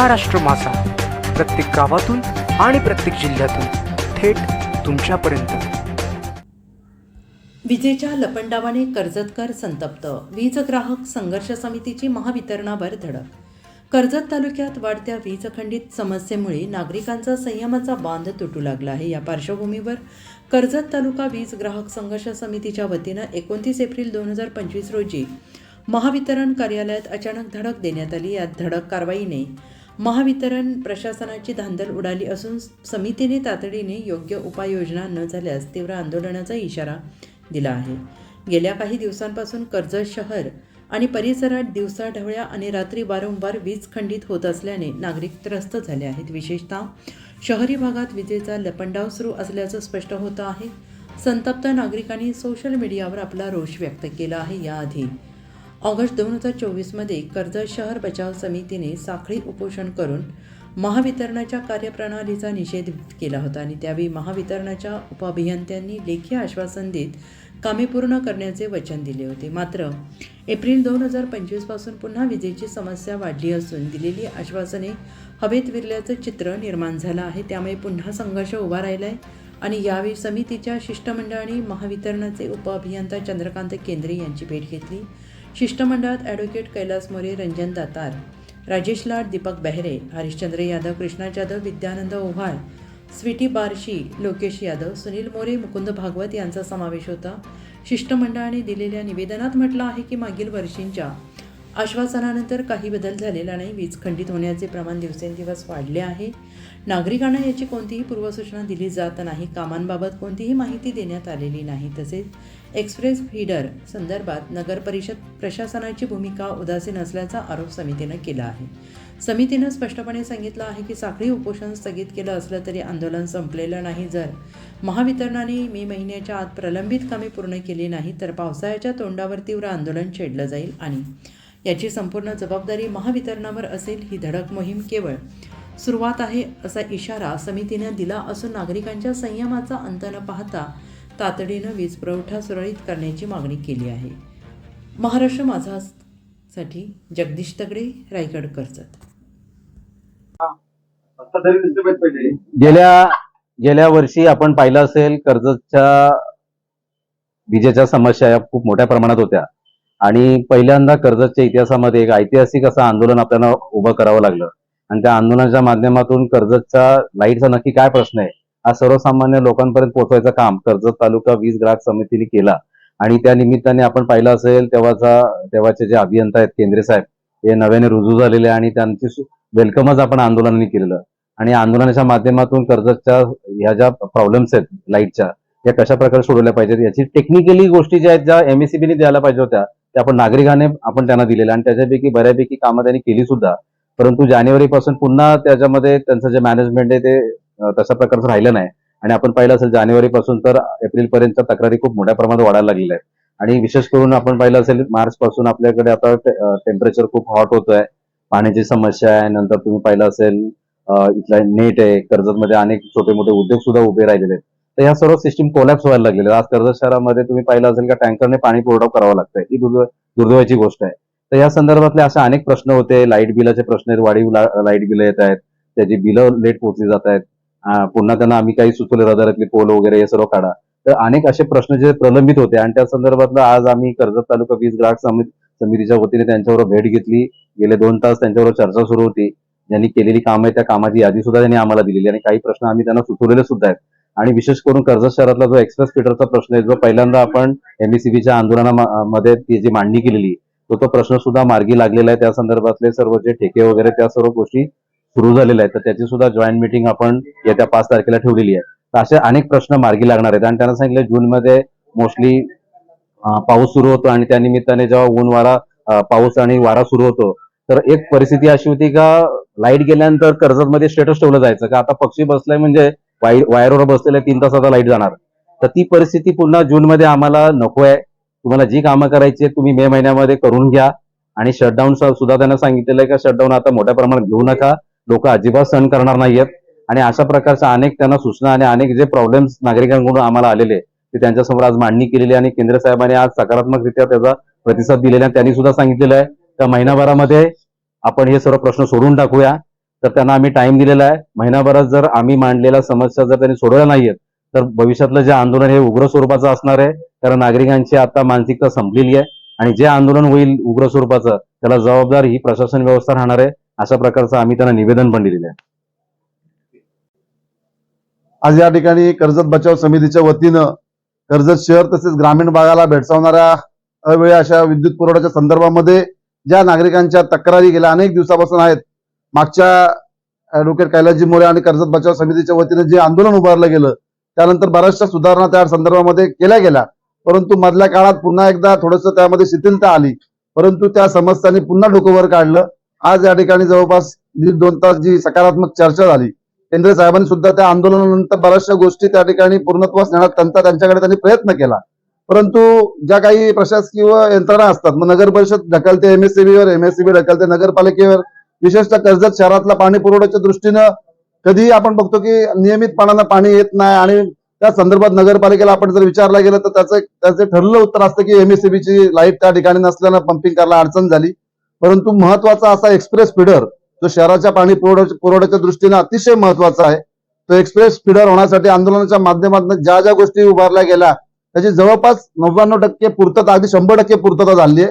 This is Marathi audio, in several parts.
महाराष्ट्र मासा प्रत्येक गावातून आणि प्रत्येक जिल्ह्यातून थेट तुमच्यापर्यंत. विजेच्या लपंडावाने कर्जतकर संतप्त. वीज ग्राहक संघर्ष समितीची महावितरणावर धडक. कर्जत तालुक्यात वाढत्या वीज खंडित समस्येमुळे नागरिकांचा संयमाचा बांध तुटू लागला आहे. या पार्श्वभूमीवर कर्जत तालुका वीज ग्राहक संघर्ष समितीच्या वतीनं एकोणतीस एप्रिल दोन हजार पंचवीस रोजी महावितरण कार्यालयात अचानक धडक देण्यात आली. या धडक कारवाईने महावितरण प्रशासनाची धांदल उडाली असून समितीने तातडीने योग्य उपाययोजना न झाल्यास तीव्र आंदोलनाचा इशारा दिला आहे. गेल्या काही दिवसांपासून कर्जत शहर आणि परिसरात दिवसाढवळ्या आणि रात्री वारंवार वीज खंडित होत असल्याने नागरिक त्रस्त झाले आहेत. विशेषतः शहरी भागात विजेचा लपंडाव सुरू असल्याचं स्पष्ट होतं आहे. संतप्त नागरिकांनी सोशल मीडियावर आपला रोष व्यक्त केला आहे. याआधी ऑगस्ट दोन हजार चोवीसमध्ये कर्जत शहर बचाव समितीने साखळी उपोषण करून महावितरणाच्या कार्यप्रणालीचा निषेध केला होता आणि त्यावेळी महावितरणाच्या उपअभियंत्यांनी लेखी आश्वासन देत कामे पूर्ण करण्याचे वचन दिले होते. मात्र एप्रिल दोन हजार पंचवीसपासून पुन्हा विजेची समस्या वाढली असून दिलेली आश्वासने हवेत विरल्याचं चित्र निर्माण झालं आहे. त्यामुळे पुन्हा संघर्ष उभा राहिला आहे आणि यावेळी समितीच्या शिष्टमंडळाने महावितरणाचे उपअभियंता चंद्रकांत केंद्रे यांची भेट घेतली. शिष्टमंडळात ॲडव्होकेट कैलास मोरे रंजन दातार राजेश लाड दीपक बेहरे हरिश्चंद्र यादव कृष्णा जाधव विद्यानंद ओव्हाळ स्वीटी बारशी लोकेश यादव सुनील मोरे मुकुंद भागवत यांचा समावेश होता. शिष्टमंडळाने दिलेल्या निवेदनात म्हटलं आहे की मागील वर्षींच्या आश्वासनानंतर काही बदल झालेला नाही. वीज खंडित होण्याचे प्रमाण दिवसेंदिवस वाढले आहे. नागरिकांना याची कोणतीही पूर्वसूचना दिली जात नाही. कामांबाबत कोणतीही माहिती देण्यात आलेली नाही. तसेच एक्सप्रेस फीडर संदर्भात नगरपरिषद प्रशासनाची भूमिका उदासीन असल्याचा आरोप समितीनं केला आहे. समितीनं स्पष्टपणे सांगितलं आहे की साखळी उपोषण स्थगित केलं असलं तरी आंदोलन संपलेलं नाही. जर महावितरणाने मे महिन्याच्या आत प्रलंबित कामे पूर्ण केली नाही तर पावसाळ्याच्या तोंडावर तीव्र आंदोलन छेडलं जाईल आणि याची संपूर्ण जबाबदारी महावितरणावर असेल ही धडक मोहीम केवळ सुरुवात आहे असा इशारा समितीनं दिला असून नागरिकांच्या संयमाचा अंत न पाहता तातडीनं वीज पुरवठा सुरळीत करण्याची मागणी केली आहे. महाराष्ट्र माझा साठी जगदीश तगडे रायगड कर्जत. गेल्या गेल्या वर्षी आपण पाहिलं असेल कर्जतच्या विजेच्या समस्या या खूप मोठ्या प्रमाणात होत्या. आणि पहिल्यांदा कर्जतच्या इतिहासामध्ये एक ऐतिहासिक असं आंदोलन आपल्याला उभं करावं लागलं. आणि त्या आंदोलनाच्या माध्यमातून कर्जतच्या लाईटचा नक्की काय प्रश्न आहे? हा सर्वसामान्य लोकांपर्यंत पोहोचवायचं काम कर्जत तालुका वीज ग्राहक समितीने केला. आणि त्या निमित्ताने आपण पाहिलं असेल तेव्हाचा तेव्हाचे जे अभियंता आहेत केंद्रे साहेब हे नव्याने रुजू झालेले आणि त्यांची वेलकमच आपण आंदोलनाने केलेलं. आणि आंदोलनाच्या माध्यमातून कर्जतच्या ह्या ज्या प्रॉब्लेम्स आहेत लाईटच्या या कशा प्रकारे सोडवल्या पाहिजेत याची टेक्निकली गोष्टी ज्या आहेत ज्या एमएससीबीने द्यायला पाहिजे होत्या त्या आपण नागरिकाने आपण त्यांना दिलेल्या आणि त्याच्यापैकी बऱ्यापैकी कामं त्यांनी केली सुद्धा. परंतु जानेवारी पासून पुन्हा त्याच्यामध्ये त्यांचं जे मॅनेजमेंट आहे ते तशा प्रकारचं राहिलं नाही. आणि आपण पाहिलं असेल जानेवारी पासून तर एप्रिल पर्यंत तक्रारी खूप मोठ्या प्रमाणात वाढायला लागलेल्या आहेत. आणि विशेष करून आपण पाहिलं असेल मार्च पासून आपल्याकडे आता टेम्परेचर खूप हॉट होत आहे पाण्याची समस्या आहे नंतर तुम्ही पाहिलं असेल इथला नेट आहे कर्जतमध्ये अनेक छोटे मोठे उद्योग सुद्धा उभे राहिलेले आहेत. तर ह्या सर्व सिस्टीम कोलॅप्स व्हायला लागलेले आज कर्जत शहरामध्ये तुम्ही पाहिलं असेल का टँकरने पाणी पुरवठा करावा लागतंय. ही दुर्द- दुर्दैवाची गोष्ट आहे. तर या संदर्भातले असे अनेक प्रश्न होते. लाइट बिलाचे प्रश्न आहेत वाढीव लाइट बिलं येत आहेत. त्याची बिलं लेट पोहोचली जात आहेत. पुन्हा त्यांना आम्ही काही सुचवले रदारातले पोल वगैरे हे सर्व काढा. तर अनेक असे प्रश्न जे प्रलंबित होते आणि त्या संदर्भातलं आज आम्ही कर्जत तालुका वीज ग्राहक समिती समितीच्या वतीने त्यांच्यावर भेट घेतली. गेले दोन तास त्यांच्यावर चर्चा सुरू होती. ज्यांनी केलेली कामं आहे त्या कामाची यादी सुद्धा त्यांनी आम्हाला दिलेली आणि काही प्रश्न आम्ही त्यांना सुचवलेले सुद्धा आहेत. आणि विशेष करून कर्जत शहरातला जो एक्सप्रेस फिटरचा प्रश्न आहे जो पहिल्यांदा आपण एमएससीबीच्या आंदोलनामध्ये ती जी मांडणी केलेली तो तो प्रश्न सुद्धा मार्गी लागलेला आहे. त्या संदर्भातले सर्व जे ठेके वगैरे त्या सर्व गोष्टी सुरू झालेला आहे तर त्याची सुद्धा जॉईंट मिटिंग आपण येत्या पाच तारखेला ठेवलेली आहे. तर असे अनेक प्रश्न मार्गी लागणार आहेत. आणि त्यांना सांगितलं जूनमध्ये मोस्टली पाऊस सुरू होतो आणि त्या निमित्ताने जेव्हा ऊन वारा पाऊस आणि वारा सुरू होतो तर एक परिस्थिती अशी होती का लाइट गेल्यानंतर कर्जतमध्ये स्टेटस ठेवलं जायचं. का आता पक्षी बसलाय म्हणजे वाय- वायरवर बसलेले तीन तास आता लाइट जाणार. तर ती परिस्थिती पुन्हा जूनमध्ये आम्हाला नको आहे. तुम्हाला जी कामं करायची तुम्ही मे महिन्यामध्ये करून घ्या. आणि शटडाऊन सुद्धा त्यांना सांगितलेलं आहे का शटडाऊन आता मोठ्या प्रमाणात घेऊ नका. लोक अजिबात सहन करणार नाहीयेत. आणि अशा प्रकारच्या अनेक त्यांना सूचना आणि अनेक जे प्रॉब्लेम्स नागरिकांकडून आम्हाला आलेले ते त्यांच्यासमोर आज मांडणी केलेली आणि केंद्र साहेबांनी आज सकारात्मकरित्या त्याचा प्रतिसाद दिलेला आहे. त्यांनी सुद्धा सांगितलेलं आहे त्या महिनाभरामध्ये आपण हे सर्व प्रश्न सोडून टाकूया. तर त्यांना आम्ही टाइम दिलेला आहे. महिनाभरात जर आम्ही मांडलेल्या समस्या जर त्यांनी सोडवल्या नाहीयेत तर भविष्यातलं जे आंदोलन हे उग्र स्वरूपाचं असणार आहे कारण नागरिकांची आता मानसिकता संपलेली आहे. आणि जे आंदोलन होईल उग्र स्वरूपाचं त्याला जबाबदार ही प्रशासन व्यवस्था राहणार आहे. अशा प्रकारचं आम्ही त्यांना निवेदन पण दिलेलं आहे. आज या ठिकाणी कर्जत बचाव समितीच्या वतीनं कर्जत शहर तसेच ग्रामीण भागाला भेडसावणाऱ्या अवेळी अशा विद्युत पुरवठ्याच्या संदर्भामध्ये ज्या नागरिकांच्या तक्रारी गेल्या अनेक दिवसापासून आहेत मागच्या ॲडव्होकेट कैलासजी मोरे आणि कर्जत बचाव समितीच्या वतीनं जे आंदोलन उभारलं गेलं त्यानंतर बऱ्याचशा सुधारणा त्या संदर्भामध्ये केल्या गेल्या. परंतु मधल्या काळात पुन्हा एकदा थोडंसं त्यामध्ये शिथिलता आली परंतु त्या समस्यांनी पुन्हा डोकंवर काढलं. आज या ठिकाणी जवळपास दीड दोन तास जी सकारात्मक चर्चा झाली केंद्र साहेबांनी सुद्धा त्या आंदोलनानंतर बऱ्याचशा गोष्टी त्या ठिकाणी पूर्णत्वास नेण्यात त्यांचा त्यांच्याकडे त्यांनी प्रयत्न केला. परंतु ज्या काही प्रशासकीय यंत्रणा असतात मग नगर परिषद ढकलते एमएससीबीवर एमएससीबी ढकलते नगरपालिकेवर विशेषतः कर्जत शहरातला पाणी पुरवठ्याच्या दृष्टीनं कधीही आपण बघतो की नियमितपणानं पाणी येत नाही आणि त्या संदर्भात नगरपालिकेला आपण जर विचारला गेलं तर त्याचं त्याचं ठरलं उत्तर असतं की एमएससीबीची लाइट त्या ठिकाणी नसल्यानं पंपिंग करायला अडचण झाली. परंतु महत्त्वाचा असा एक्सप्रेस फिडर जो शहराच्या पाणी पुरवठ्याच्या दृष्टीने अतिशय महत्त्वाचा आहे तो एक्सप्रेस फिडर होण्यासाठी आंदोलनाच्या माध्यमातून ज्या ज्या गोष्टी उभारल्या गेल्या त्याची जवळपास नव्याण्णव टक्के पूर्तता अगदी शंभर टक्के पूर्तता झाली आहे.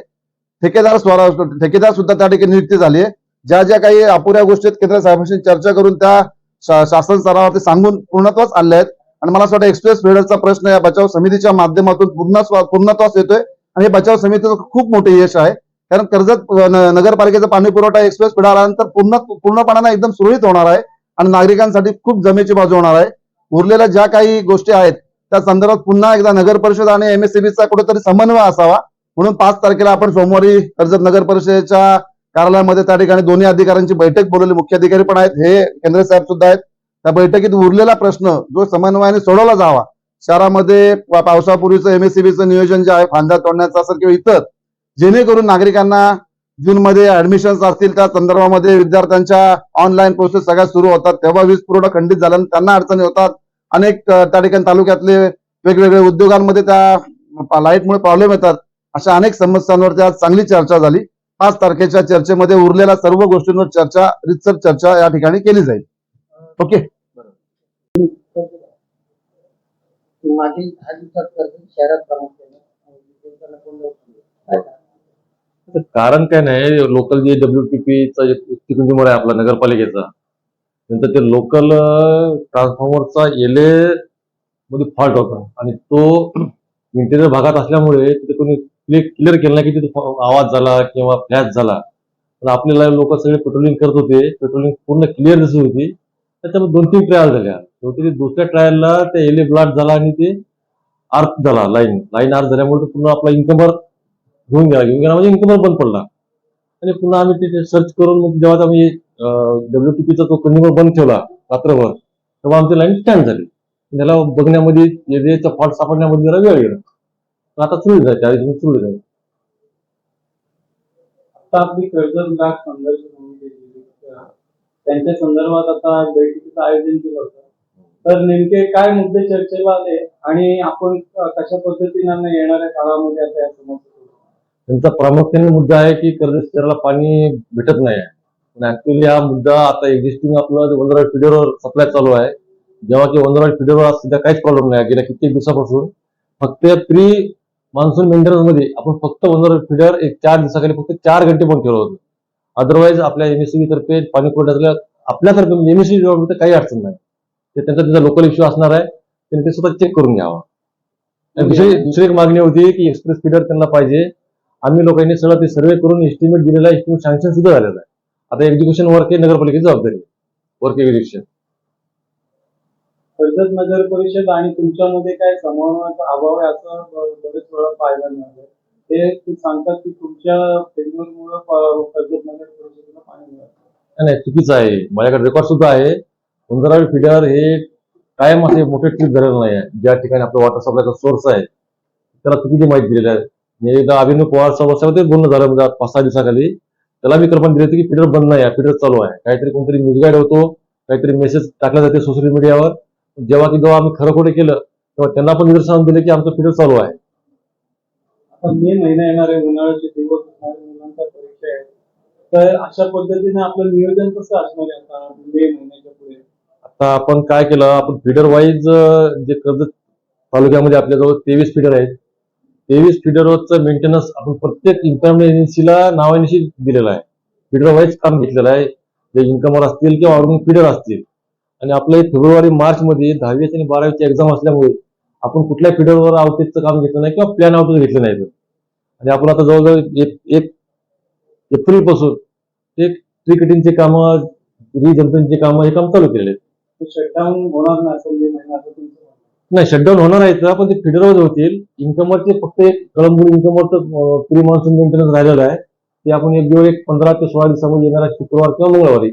ठेकेदार स्वरा ठेकेदार सुद्धा त्या ठिकाणी नियुक्ती झाली आहे. ज्या ज्या काही अपुऱ्या गोष्टी आहेत केंद्र साहेबांशी चर्चा करून त्या शा- शासन स्तरावरती सांगून पूर्णत्वास आणल्या आहेत. आणि मला असं वाटतं एक्सप्रेस फिडरचा प्रश्न या बचाव समितीच्या माध्यमातून पूर्ण पूर्णत्वास येतोय. आणि हे बचाव समितीचं खूप मोठे यश आहे. कारण कर्जत नगरपालिकेचा पाणी पुरवठा एक्सप्रेस पुढे आल्यानंतर पूर्ण पूर्णपणाने एकदम सुरळीत होणार आहे आणि नागरिकांसाठी खूप जमेची बाजू होणार आहे. उरलेल्या ज्या काही गोष्टी आहेत त्या संदर्भात पुन्हा एकदा नगर परिषद आणि एमएससीबीचा कुठेतरी समन्वय असावा. म्हणून पाच तारखेला आपण सोमवारी कर्जत नगर परिषदेच्या कार्यालयामध्ये त्या ठिकाणी दोन्ही अधिकाऱ्यांची बैठक बोलवली. मुख्य अधिकारी पण आहेत हे केंद्र साहेब सुद्धा आहेत. त्या बैठकीत उरलेला प्रश्न जो समन्वयाने सोडवला जावा शहरामध्ये पावसापूर्वीचं एमएससीबीचं नियोजन जे आहे फांद्या तोडण्याचं असेल किंवा इतर जेणेकरून नागरिकांना जून मध्ये ऍडमिशन असतील त्या संदर्भामध्ये विद्यार्थ्यांच्या ऑनलाईन प्रोसेस सगळ्या सुरू होतात. तेव्हा वीज पुरवठा खंडित झाल्यानं त्यांना अडचणी होतात. अनेक त्या ठिकाणी तालुक्यातले वेगवेगळे उद्योगांमध्ये त्या लाईटमुळे प्रॉब्लेम येतात. अशा अनेक समस्यांवरती आज चांगली चर्चा झाली. पाच तारखेच्या चर्चेमध्ये उरलेल्या सर्व गोष्टींवर चर्चा रितसर चर्चा या ठिकाणी केली जाईल. ओके? मागील दहा दिवसात शहरात प्रामुख्याने विजेचा लपंड होतो. तर कारण काय नाही लोकल जे डब्ल्यूटीपीचा जे कंझ्युमर आहे आपला नगरपालिकेचा नंतर ते लोकल ट्रान्सफॉर्मरचा एले मध्ये फॉल्ट होता. आणि तो इंटेरियर भागात असल्यामुळे तिथे कोणी क्लिअर केलं नाही की तिथे आवाज झाला किंवा फ्लॅश झाला. पण आपल्याला लोक सगळे पेट्रोलिंग करत होते पेट्रोलिंग पूर्ण क्लिअर दिसत होती. त्याच्यामध्ये दोन तीन ट्रायल झाल्या. शेवटी ते दुसऱ्या ट्रायलला ते एले ब्लाट झाला आणि ते आर्थ झाला लाईन लाईन आर्थ झाल्यामुळे पूर्ण आपला इन्कमर घेऊन गेला घेऊन गेला म्हणजे इन्कमर बंद पडला. आणि पुन्हा आम्ही तिथे सर्च करून मग जेव्हा आम्ही पीचा तो कंझ्युमर बंद ठेवला रात्रभर तेव्हा आमची लाईन स्टँड झाली. त्याला बघण्यामध्ये एरियाचा फॉल्ट सापडण्यामध्ये जरा वेळ गेला. आता सुरू जायचे दिवस सुरू जायचे आता आपली कर्जदार संघर्ष त्यांच्या संदर्भात आता बैठकीचं आयोजन केलं होतं. तर नेमके काय मुद्दे चर्चेला आले आणि आपण कशा पद्धतीनं येणाऱ्या काळामध्ये आता या समस्या त्यांचा प्रामुख्याने मुद्दा आहे की शहराला पाणी भेटत नाही. पण ऍक्च्युली हा मुद्दा आता एक्झिस्टिंग आपलं वंदराळ फिडरवर सप्लाय चालू आहे. जेव्हा की वंदराळ फिडरवर सध्या काहीच प्रॉब्लेम नाही. गेल्या कित्येक दिवसापासून फक्त प्री मान्सून मेंटेनन्समध्ये आपण फक्त वंदराळ फिडर एक चार दिवसाखाली फक्त चार घंटे बंद केलं होतं. अदरवाईज आपल्या एमएससीबी तर्फे पाणी पुरवठ्यातल्या आपल्यातर्फे म्हणजे एमएससी काही अडचण नाही. ते त्यांचा त्याचा लोकल इश्यू असणार आहे. त्यांनी ते स्वतः चेक करून घ्यावा. दुसरी एक मागणी होती की एक्सप्रेस फिडर त्यांना पाहिजे. आम्ही लोकांनी सगळं ते सर्वे करून एस्टिमेट दिलेला एस्टिमेट सँक्शन सुद्धा झालेला आहे. आता एक्झिक्युशन वर्क हे नगरपालिकेची जबाबदारी वर्क एक्झिक्युशन कर्जत नगर परिषद आणि तुमच्यामध्ये काय समन्वयाचा अभाव आहे असं बरेच वेळा पाहायला मिळालं ते सांगतात की तुमच्या फेल्युअरमुळे कर्जत नगर परिषदेला पाणी मिळालं. नाही नाही, चुकीचं आहे. माझ्याकडे रेकॉर्ड सुद्धा आहे. उंदराळ फिडर हे कायम असे मोठे ट्रिप झालेलं नाही आहे ज्या ठिकाणी आपलं वॉटर सप्लायचा सोर्स आहे त्याला चुकीची माहिती दिलेली आहे. एकदा अभिनव पवार साहेबांसोबत बोलणं झालं म्हणजे पाच सहा दिवसाखाली. त्याला मी कल्पना दिली होती की फिडर बंद नाही आहे फिडर चालू आहे. काहीतरी कोणतरी मिसगाईड होतो काहीतरी मेसेज टाकला जाते सोशल मीडियावर जेव्हा की जेव्हा आम्ही खरं खोटे केलं तेव्हा त्यांना पण निदर्शन दिले की आमचं फिडर चालू आहे. आता मे महिना येणार आहे उन्हाळ्याचे दिवस मुलांच्या परीक्षा आहेत. तर अशा पद्धतीने आपलं नियोजन कसं असणार आहे आता मे महिन्याच्या पुढे? आता आपण काय केलं आपण फिडर वाईज जे कर्जत तालुक्यामध्ये आपल्याजवळ तेवीस फिडर आहेत. तेवीस फिडरचं मेंटेनन्स आपण प्रत्येक इन्कम एजन्सीला नावानिशी दिलेला आहे. फिडर वाईज काम घेतलेलं आहे. जे इन्कमर असतील किंवा ऑर्गन फिडर असतील. आणि आपलं फेब्रुवारी मार्च मध्ये दहावीची आणि बारावीची एक्झाम असल्यामुळे आपण कुठल्या फिडरवर आउटेजचं काम घेतलं नाही किंवा प्लॅन आउटेज घेतलं नाही. आणि आपण आता जवळजवळ एक एक एप्रिलपासून ते ट्री कटिंगचे कामं रिजम्पिंगचे कामं हे काम चालू केलेले आहेत. शटडाऊन होणार नाही नाही शटडाऊन होणार आहे पण ते फिडरवर होतील. इन्कमरचे फक्त एक कळंबोली इन्कमरचं प्री मान्सून मेंटेनन्स राहिलेलं आहे. ते आपण एक दिवस एक पंधरा ते सोळा दिवसामध्ये येणारा शुक्रवार किंवा मंगळवारी.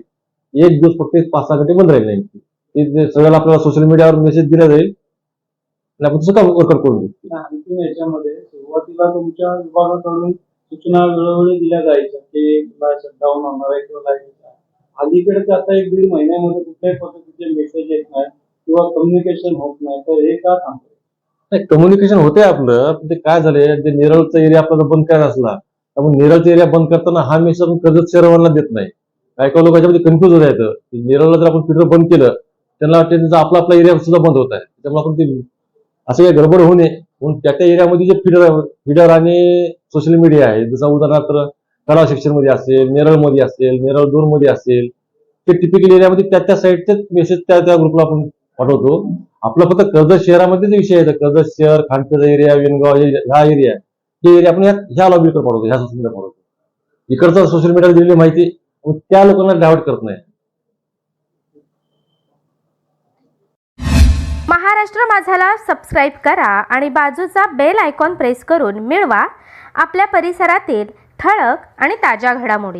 एक दिवस फक्त एक पाच सहा घंटे बंद राहील नाही. ते सगळ्याला आपल्याला सोशल मीडियावर मेसेज दिला जाईल. आणि आपण तसं काम वर्कआउट करून घेऊ. याच्यामध्ये सुरुवातीला तुमच्या विभागाकडून सूचना वेळोवेळी दिल्या जायच्या ते शटडाऊन होणार आहे किंवा अलीकडे आता एक दीड महिन्यामध्ये कुठल्याही पद्धतीचे मेसेज येत नाही किंवा कम्युनिकेशन होत नाही तर हे का थांबतंय नाही कम्युनिकेशन होते आपलं पण ते काय झालंय जे नेरळचा एरिया आपल्याला बंद करायचा असला त्यामुळे आपण नेरळचा एरिया बंद करताना हा मेसेज कर्जत शहरावाला देत नाही. काय काय लोकांच्यामध्ये कन्फ्युज होत आहेत. की नेरळला जर आपण फिल्टर बंद केलं त्यांना वाटते त्यांचा आपला आपला एरिया सुद्धा बंद होत आहे. त्यामुळे आपण ते असं काही गडबड होऊ नये. म्हणून त्या त्या एरियामध्ये जे फिडर फिडर आणि सोशल मीडिया आहे जसं उदाहरणार्थ कला शिक्षणमध्ये मध्ये असेल नेरळमध्ये असेल नेरळ दोन मध्ये असेल ते टिपिकल एरियामध्ये त्या त्या साईडचेच मेसेज त्या त्या ग्रुपला आपण पाठवतो. आपला फक्त कर्जत शहरामध्येच विषय आहे. कर्जत शहर खानपेचा एरिया वेणगाव ह्या एरिया हे एरिया आपण ह्या लॉबी लॉबीकडे पाठवतो. ह्या सोशल मीडिया पाठवतो. इकडचा सोशल मीडियावर दिलेली माहिती त्या लोकांना डायव्हर्ट करत नाही. महाराष्ट्र माझाला सबस्क्राईब करा आणि बाजूचा बेल आयकॉन प्रेस करून मिळवा. आपल्या परिसरातील ठळक आणि ताज्या घडामोडी.